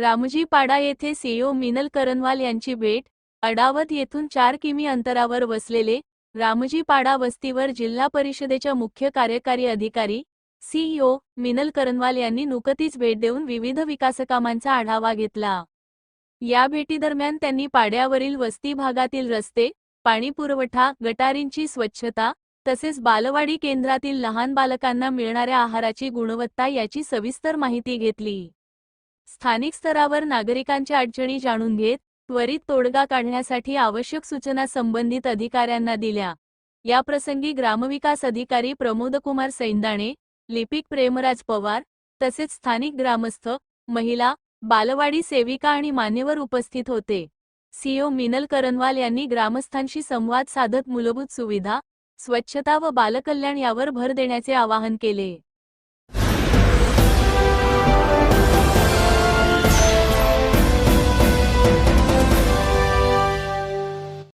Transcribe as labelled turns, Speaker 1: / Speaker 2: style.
Speaker 1: रामजीपाडा येथे सीओ मिनल करनवाल यांची भेट. अडावत येथून चार किमी अंतरावर वसलेले रामजीपाडा वस्तीवर जिल्हा परिषदेच्या मुख्य कार्यकारी अधिकारी सीईओ मिनल करनवाल यांनी नुकतीच भेट देऊन विविध विकासकामांचा आढावा घेतला. या भेटीदरम्यान त्यांनी पाड्यावरील वस्ती भागातील रस्ते पाणी पुरवठा गटारींची स्वच्छता तसेच बालवाडी केंद्रातील लहान बालकांना मिळणाऱ्या आहाराची गुणवत्ता याची सविस्तर माहिती घेतली. स्थानिक स्तरावर नागरिकांच्या अडचणी जाणून घेत त्वरित तोडगा काढण्यासाठी आवश्यक सूचना संबंधित अधिकाऱ्यांना दिल्या. याप्रसंगी ग्रामविकास अधिकारी प्रमोदकुमार सैंदाणे लिपिक प्रेमराज पवार तसेच स्थानिक ग्रामस्थ महिला बालवाडी सेविका आणि मान्यवर उपस्थित होते. सीओ मिनल करनवाल यांनी ग्रामस्थांशी संवाद साधत मूलभूत सुविधा स्वच्छता व बालकल्याण यावर भर देण्याचे आवाहन केले.